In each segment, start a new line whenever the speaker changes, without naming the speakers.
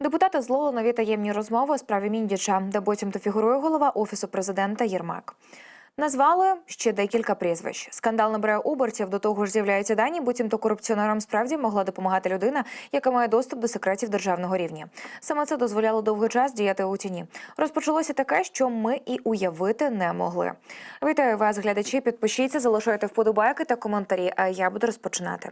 Депутати злили нові таємні розмови у справі Міндіча, де буцімто фігурує голова офісу президента Єрмак. Назвали ще декілька прізвищ. Скандал набирає обертів. До того ж, з'являються дані, буцімто корупціонерам справді могла допомагати людина, яка має доступ до секретів державного рівня. Саме це дозволяло довгий час діяти у тіні. Розпочалося таке, що ми і уявити не могли. Вітаю вас, глядачі. Підпишіться, залишайте вподобайки та коментарі. А я буду розпочинати.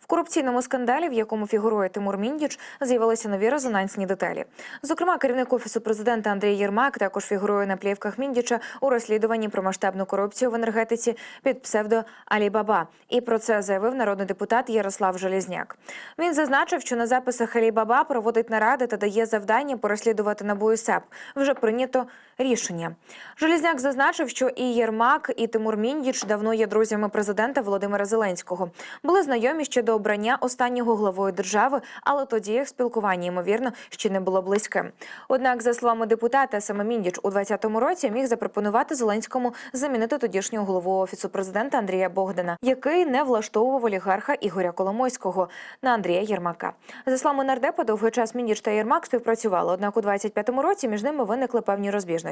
В корупційному скандалі, в якому фігурує Тимур Міндіч, з'явилися нові резонансні деталі. Зокрема, керівник офісу президента Андрій Єрмак також фігурує на плівках Міндіча у розслідуванні про масштабну корупцію в енергетиці під псевдо Алібаба. І про це заявив народний депутат Ярослав Желізняк. Він зазначив, що на записах Алібаба проводить наради та дає завдання переслідувати НАБУ і СЕП. Вже прийнято рішення. Желізняк зазначив, що і Єрмак, і Тимур Міндіч давно є друзями президента Володимира Зеленського. Були знайомі ще до обрання останнього главою держави, але тоді їх спілкування ймовірно ще не було близьким. Однак, за словами депутата, саме Міндіч у 2020 році міг запропонувати Зеленському замінити тодішнього голову офісу президента Андрія Богдана, який не влаштовував олігарха Ігоря Коломойського на Андрія Єрмака. За словами нардепа, довгий час Міндіч та Єрмак співпрацювали. Однак у 25-му році між ними виникли певні розбіжності.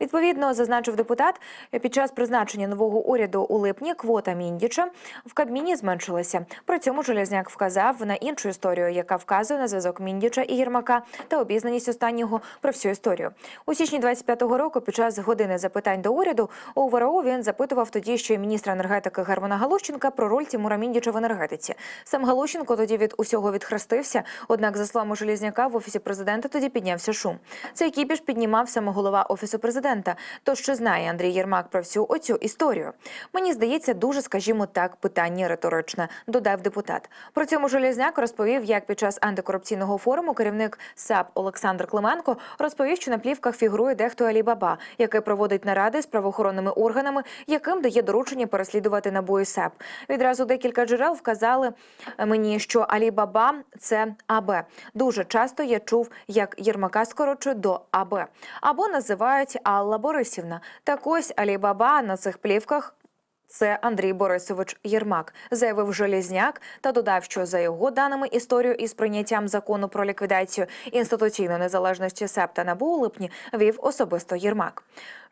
Відповідно, зазначив депутат, під час призначення нового уряду у липні квота Міндіча в Кабміні зменшилася. При цьому Железняк вказав на іншу історію, яка вказує на зв'язок Міндіча і Єрмака та обізнаність останнього про всю історію. У січні 25-го року, під час години запитань до уряду, у ВРО він запитував тоді ще й міністра енергетики Германа Галущенка про роль Тимура Міндіча в енергетиці. Сам Галущенко тоді від усього відхрестився. Однак, за словами Желізняка, в офісі президента тоді піднявся шум. Цей кіпіш піднімав саме голова офісу президента. То що знає Андрій Єрмак про всю оцю історію? Мені здається, дуже, скажімо так, питання риторичне, додав депутат. Про цьому Железняк розповів, як під час антикорупційного форуму керівник САП Олександр Клименко розповів, що на плівках фігурує дехто Алібаба, який проводить наради з правоохоронними органами, яким дає доручення переслідувати НАБУ і САП. Відразу декілька джерел вказали мені, що Алібаба це АБ. Дуже часто я чув, як Єрмака скорочують до АБ або називають Алла Борисівна. Так ось Алібаба на цих плівках. Це Андрій Борисович Єрмак, заявив Желізняк та додав, що за його даними історію із прийняттям закону про ліквідацію інституційної незалежності СЕП та НАБУ у липні вів особисто Єрмак.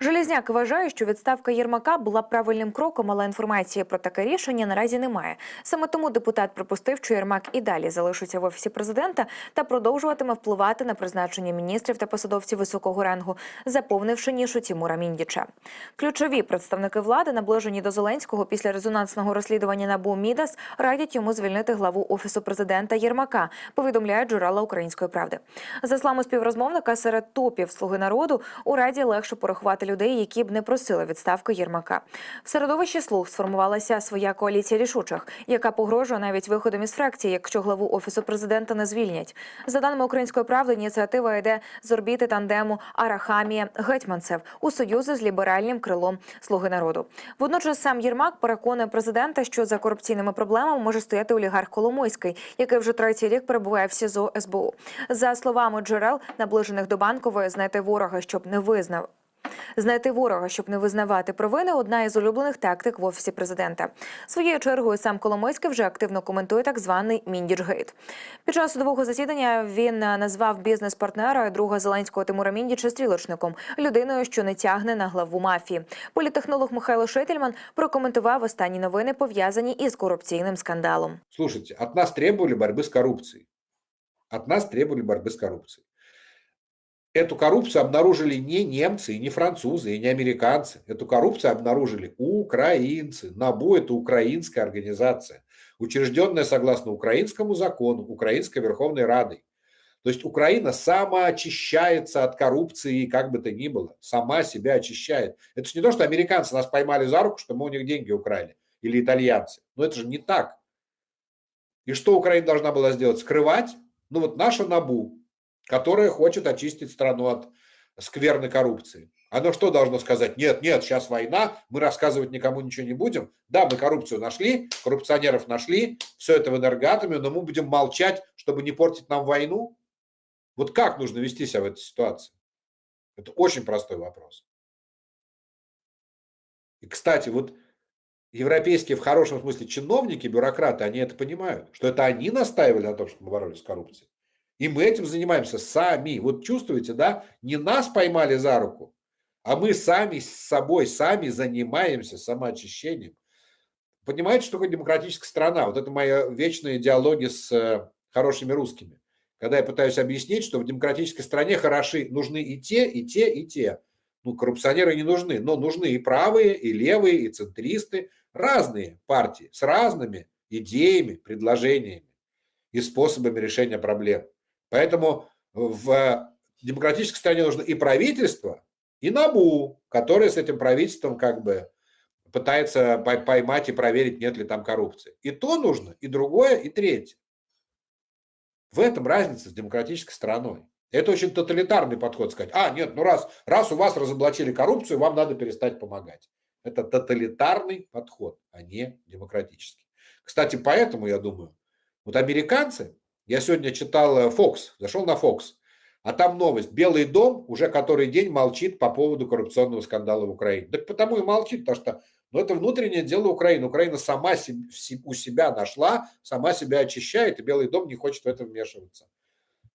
Желізняк вважає, що відставка Єрмака була правильним кроком, але інформації про таке рішення наразі немає. Саме тому депутат припустив, що Єрмак і далі залишиться в офісі президента та продовжуватиме впливати на призначення міністрів та посадовців високого рангу, заповнивши нішу Тімура Міндіча. Ключові представники влади, наближені до Зеленського після резонансного розслідування НАБУ Мідас, радять йому звільнити главу офісу президента Єрмака. Повідомляють джерела української правди. За словами співрозмовника, серед топів слуги народу у раді легше порахувати людей, які б не просили відставки Єрмака. В середовищі слуг сформувалася своя коаліція рішучих, яка погрожує навіть виходом із фракції, якщо главу офісу президента не звільнять. За даними української правди, ініціатива йде з орбіти тандему Арахамія Гетьманцев у союзі з ліберальним крилом Слуги народу. Водночас сам Єрмак переконує президента, що за корупційними проблемами може стояти олігарх Коломойський, який вже третій рік перебуває в СІЗО СБУ. За словами джерел, наближених до банкової, знайти ворога, щоб не визнав. Знайти ворога, щоб не визнавати провини, одна із улюблених тактик в офісі президента. Своєю чергою сам Коломойський вже активно коментує так званий Міндічгейт. Під час судового засідання він назвав бізнес-партнера друга Зеленського Тимура Міндіча стрілочником, людиною, що не тягне на главу мафії. Політехнолог Михайло Шительман прокоментував останні новини, пов'язані із корупційним скандалом.
Слушайте, от нас требовали борьбы с коррупцией. От нас требовали борьбы с коррупцией. Эту коррупцию обнаружили не немцы, и не французы, и не американцы. Эту коррупцию обнаружили украинцы. НАБУ – это украинская организация, учрежденная согласно украинскому закону, Украинской Верховной Радой. То есть Украина самоочищается от коррупции, как бы то ни было, сама себя очищает. Это же не то, что американцы нас поймали за руку, что мы у них деньги украли, или итальянцы. Но это же не так. И что Украина должна была сделать? Скрывать? Ну вот наша НАБУ, которая хочет очистить страну от скверной коррупции. Оно что должно сказать? Нет, нет, сейчас война, мы рассказывать никому ничего не будем. Да, мы коррупцию нашли, коррупционеров нашли, все это в энергатоме, но мы будем молчать, чтобы не портить нам войну. Вот как нужно вести себя в этой ситуации? Это очень простой вопрос. И, кстати, вот европейские в хорошем смысле чиновники, бюрократы, они это понимают, что это они настаивали на том, что мы боролись с коррупцией. И мы этим занимаемся сами. Вот чувствуете, да? Не нас поймали за руку, а мы сами с собой, сами занимаемся самоочищением. Понимаете, что такое демократическая страна? Вот это моя вечная диалоги с э, хорошими русскими. Когда я пытаюсь объяснить, что в демократической стране хороши, нужны и те, и те, и те. Ну, коррупционеры не нужны, но нужны и правые, и левые, и центристы, разные партии с разными идеями, предложениями и способами решения проблем. Поэтому в демократической стране нужно и правительство, и НАБУ, которое с этим правительством как бы пытается пой- поймать и проверить, нет ли там коррупции. И то нужно, и другое, и третье. В этом разница с демократической страной. Это очень тоталитарный подход сказать, а, нет, ну раз, раз у вас разоблачили коррупцию, вам надо перестать помогать. Это тоталитарный подход, а не демократический. Кстати, поэтому, я думаю, вот американцы, я сегодня читал э, Fox, зашел на Fox, а там новость. Белый дом уже который день молчит по поводу коррупционного скандала в Украине. Так потому и молчит, потому что ну, это внутреннее дело Украины. Украина сама у себя нашла, сама себя очищает, и Белый дом не хочет в это вмешиваться.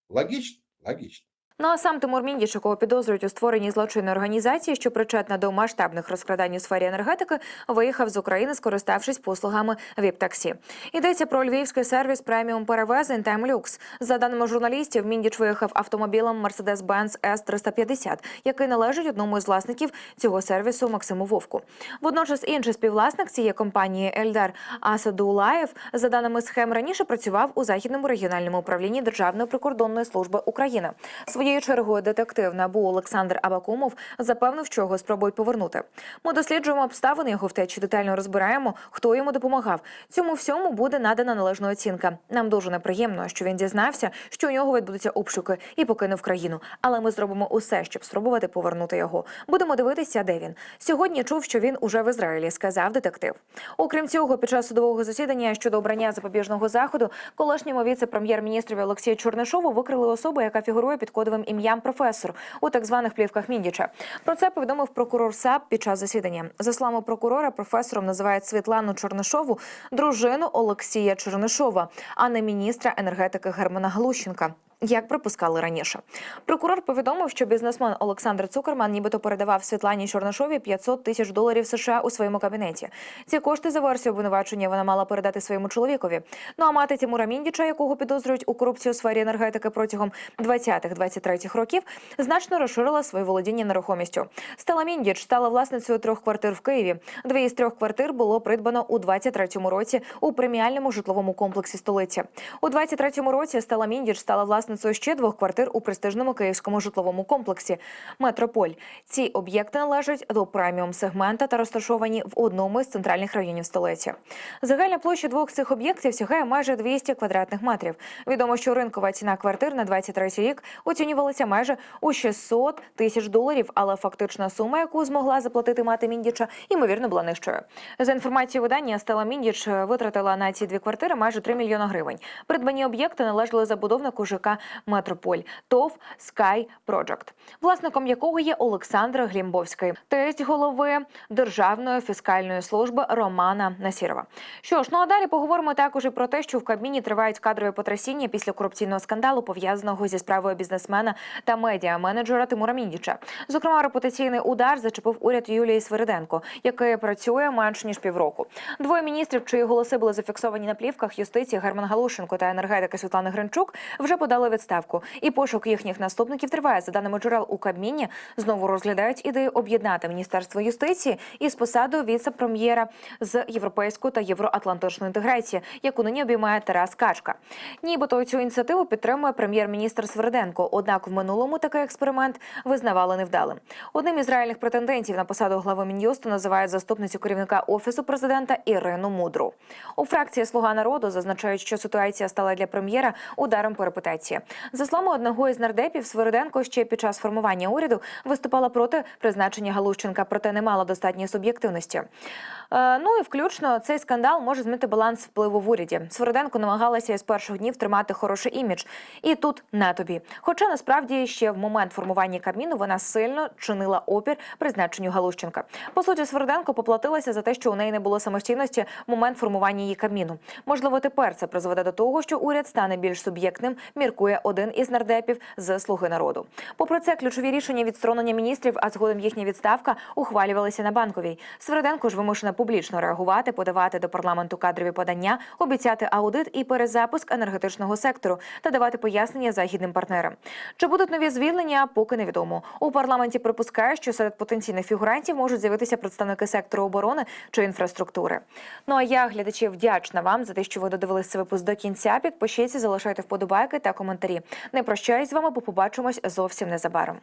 Логично? Логично.
Ну а сам Тимур Міндіч, якого підозрюють у створенні злочинної організації, що причетна до масштабних розкрадань у сфері енергетики, виїхав з України, скориставшись послугами ВІП-таксі. Йдеться про львівський сервіс преміум перевезень Таймлюкс. За даними журналістів, Міндіч виїхав автомобілем Mercedes-Benz S350, який належить одному із власників цього сервісу Максиму Вовку. Водночас інший співвласник цієї компанії Ельдар Асадулаєв, за даними схем, раніше працював у західному регіональному управлінні Державної прикордонної служби України. Своєю чергою детектив НАБУ Олександр Абакумов запевнив, що його спробують повернути. Ми досліджуємо обставини його втечі, детально розбираємо, хто йому допомагав. Цьому всьому буде надана належна оцінка. Нам дуже неприємно, що він дізнався, що у нього відбудуться обшуки і покинув країну. Але ми зробимо усе, щоб спробувати повернути його. Будемо дивитися, де він. Сьогодні чув, що він уже в Ізраїлі, сказав детектив. Окрім цього, під час судового засідання щодо обрання запобіжного заходу, колишньому віце-прем'єр-міністрові Олексію Чорнишову викрили особу, яка фігурує під кодовим ім'ям професор у так званих плівках Міндіча. Про це повідомив прокурор САП під час засідання. За словами прокурора, професором називають Світлану Чорнишову, дружину Олексія Чорнишова, а не міністра енергетики Германа Глущенка. Як припускали раніше, прокурор повідомив, що бізнесмен Олександр Цукерман нібито передавав Світлані Чорнишові 500 тисяч доларів США у своєму кабінеті. Ці кошти за версією обвинувачення вона мала передати своєму чоловікові. Ну а мати Тимура Міндіча, якого підозрюють у корупції у сфері енергетики протягом 20-23 років, значно розширила своє володіння нерухомістю. Стала Міндіч стала власницею трьох квартир в Києві. Дві із трьох квартир було придбано у 23-му році у преміальному житловому комплексі столиці. У 23-му році Стала Міндіч стала власницею ще двох квартир у престижному київському житловому комплексі Метрополь. Ці об'єкти належать до преміум сегмента та розташовані в одному із центральних районів столиці. Загальна площа двох цих об'єктів сягає майже 200 квадратних метрів. Відомо, що ринкова ціна квартир на 23 рік оцінювалася майже у 600 тисяч доларів, але фактична сума, яку змогла заплатити мати Міндіча, ймовірно, була нижчою. За інформацією видання, Стела Міндіч витратила на ці дві квартири майже 3 мільйони гривень. Придбані об'єкти належали забудовнику ЖК Метрополь ТОВ Sky Project, власником якого є Олександр Глімбовський, тесть голови Державної фіскальної служби Романа Насірова. Що ж, ну а далі поговоримо також і про те, що в Кабміні тривають кадрові потрясіння після корупційного скандалу, пов'язаного зі справою бізнесмена та медіа-менеджера Тимура Міндіча. Зокрема, репутаційний удар зачепив уряд Юлії Свириденко, який працює менш ніж півроку. Двоє міністрів, чиї голоси були зафіксовані на плівках юстиції Герман Галушенко та енергетики Світлани Гринчук, вже подали відставку. І пошук їхніх наступників триває. За даними джерел у Кабміні, знову розглядають ідею об'єднати міністерство юстиції із посадою віце-прем'єра з європейської та євроатлантичної інтеграції, яку нині обіймає Тарас Качка. Нібито цю ініціативу підтримує прем'єр-міністр Сверденко. Однак в минулому такий експеримент визнавали невдалим. Одним із реальних претендентів на посаду глави Мін'юсту називають заступницю керівника офісу президента Ірину Мудру. У фракції Слуга народу зазначають, що ситуація стала для прем'єра ударом по репутації. За словами одного із нардепів, Свириденко ще під час формування уряду виступала проти призначення Галущенка, проте не мала достатньої суб'єктивності. Е, Ну і включно цей скандал може змінити баланс впливу в уряді. Свириденко намагалася із перших днів тримати хороший імідж, і тут на тобі. Хоча насправді ще в момент формування Кабміну вона сильно чинила опір призначенню Галущенка. По суті, Свириденко поплатилася за те, що у неї не було самостійності в момент формування її Кабміну. Можливо, тепер це призведе до того, що уряд стане більш суб'єктним, міркує публікує один із нардепів з Слуги народу. Попри це, ключові рішення відсторонення міністрів, а згодом їхня відставка ухвалювалися на банковій. Сверденко ж вимушена публічно реагувати, подавати до парламенту кадрові подання, обіцяти аудит і перезапуск енергетичного сектору та давати пояснення західним партнерам. Чи будуть нові звільнення, поки невідомо. У парламенті припускають, що серед потенційних фігурантів можуть з'явитися представники сектору оборони чи інфраструктури. Ну а я, глядачі, вдячна вам за те, що ви додивилися випуск до кінця. Підпишіться, залишайте вподобайки та коментарі. Не прощаюсь з вами, бо побачимось зовсім незабаром.